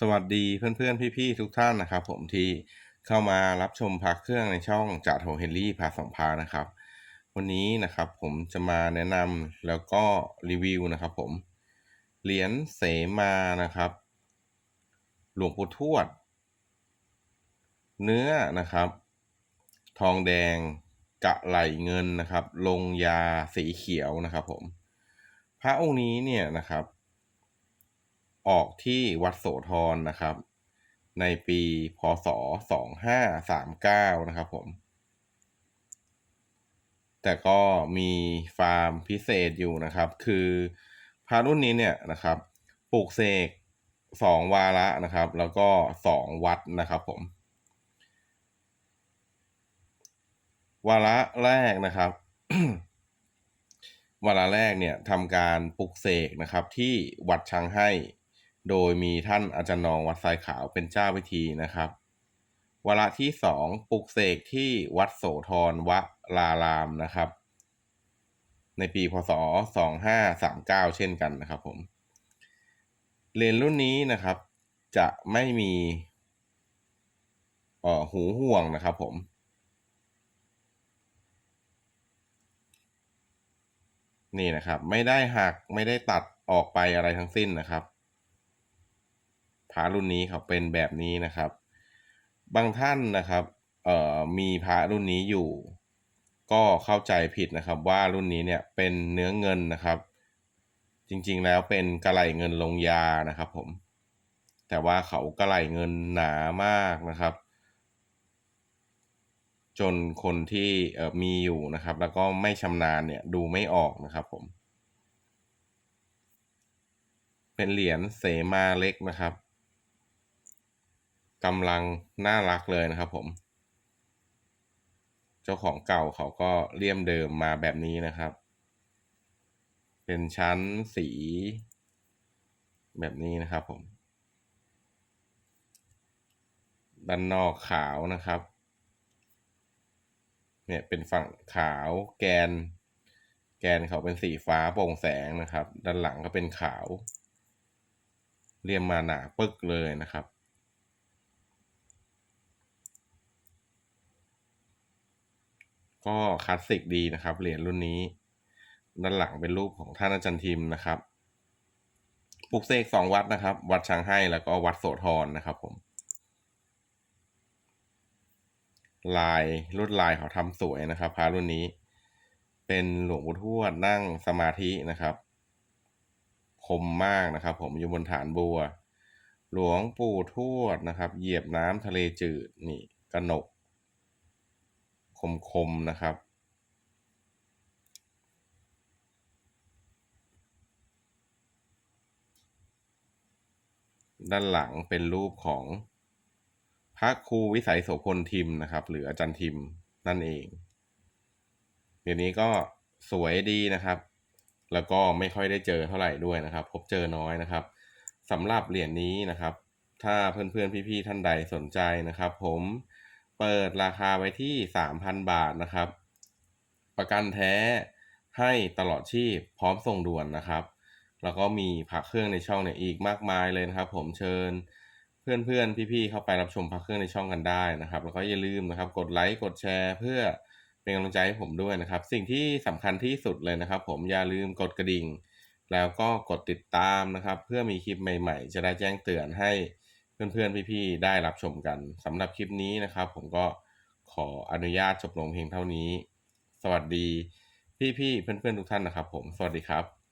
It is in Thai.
สวัสดีเพื่อนๆ พี่ๆ ทุกท่านนะครับ ผมที่เข้ามารับชมพักเครื่องในช่องจ่าโทเฮนรี่พาสองพานะครับ วันนี้นะครับผมจะมาแนะนำแล้วก็รีวิวนะครับผม เหรียญเสมานะครับ หลวงปู่ทวด เนื้อนะครับ ทองแดงกะไหลเงินนะครับ ลงยาสีเขียวนะครับผม พระองค์นี้เนี่ยนะครับ ออกที่วัดโสธรนะครับ ในปีพศ 2539 นะครับผม แต่ก็มีฟาร์มพิเศษอยู่นะครับ คือพระรุ่นนี้เนี่ยนะครับปลูกเสกสองวาระนะครับ แล้วก็สองวัดนะครับผม วาระแรกนะครับวาระแรกเนี่ยทำการปลุกเสกนะครับที่วัดช้างให้ โดยมีท่านอาจารย์นองวัดทรายขาวเป็นเจ้าพิธีนะครับ วาระที่สองปลุกเสกที่วัดโสธรวลารามนะครับ ในปีพศ 2539 เช่นกันนะครับผม เลนรุ่นนี้นะครับ จะไม่มีเอ่อหูห่วงนะครับผมนี่นะครับ ไม่ได้หักไม่ได้ตัดออกไปอะไรทั้งสิ้นนะครับ พระรุ่นนี้เขาเป็นแบบนี้นะครับ บางท่านนะครับเอ่อมีพระรุ่นนี้อยู่ ก็เข้าใจผิดนะครับ ว่ารุ่นนี้เนี่ยเป็นเนื้อเงินนะครับ จริงๆแล้วเป็นกระไหลเงินลงยานะครับผมแต่ว่าเขากระไหลเงินหนามากนะครับ จนคนที่เอ่อมีอยู่นะครับ แล้วก็ไม่ชำนาญเนี่ยดูไม่ออกนะครับผม เป็นเหรียญเสมาเล็กนะครับ กำลังน่ารักเลยนะครับผม เจ้าของเก่าเขาก็เลี่ยมเดิมมาแบบนี้นะครับ เป็นชั้นสี แบบนี้นะครับผม ด้านนอกขาวนะครับ เนี่ยเป็นฝั่งขาวแกน แกนเขาเป็นสีฟ้าโปร่งแสงนะครับ ด้านหลังก็เป็นขาว เรียมมาหนาปึกเลยนะครับ ก็คลาสสิกดีนะครับเหรียญรุ่นนี้ ด้านหลังเป็นรูปของท่านอาจารย์ทิมนะครับปลุกเสกสองวัดนะครับ วัดช้างให้แล้วก็วัดโสธรนะครับผมลายลวดลายเขาทำสวยนะครับพระรุ่นนี้ เป็นหลวงปู่ทวดนั่งสมาธินะครับ คมมากนะครับ ผมอยู่บนฐานบัว หลวงปู่ทวดนะครับ เหยียบน้ำทะเลจืดนี่กระหนก คมๆนะครับ ด้านหลังเป็นรูปของพระครูวิสัยโสพลทิมนะครับ หรืออาจารย์ทิมนั่นเอง เดี๋ยวนี้ก็สวยดีนะครับ แล้วก็ไม่ค่อยได้เจอเท่าไหร่ด้วยนะครับ พบเจอน้อยนะครับสำหรับเหรียญนี้นะครับ ถ้าเพื่อนๆพี่ๆท่านใดสนใจนะครับ ผม เปิดราคาไว้ที่ 3,000 บาทนะครับ ประกันแท้ให้ตลอดชีพพร้อมส่งด่วนนะครับ แล้วก็มีพักเครื่องในช่องเนี่ยอีกมากมายเลยนะครับ ผมเชิญเพื่อนๆ พี่ๆ เข้าไปรับชมพักเครื่องในช่องกันได้นะครับ แล้วก็อย่าลืมนะครับ กดไลค์กดแชร์ เพื่อเป็นกำลังใจให้ผมด้วยนะครับ สิ่งที่สำคัญที่สุดเลยนะครับ ผมอย่าลืมกดกระดิ่ง แล้วก็กดติดตามนะครับ เพื่อมีคลิปใหม่ ๆ จะได้แจ้งเตือนให้ เพื่อนๆพี่ๆได้รับชมกันสำหรับคลิปนี้นะครับ ผมก็ขออนุญาตจบลงเพียงเท่านี้ สวัสดีพี่ๆเพื่อนๆทุกท่านนะครับ ผมสวัสดีครับ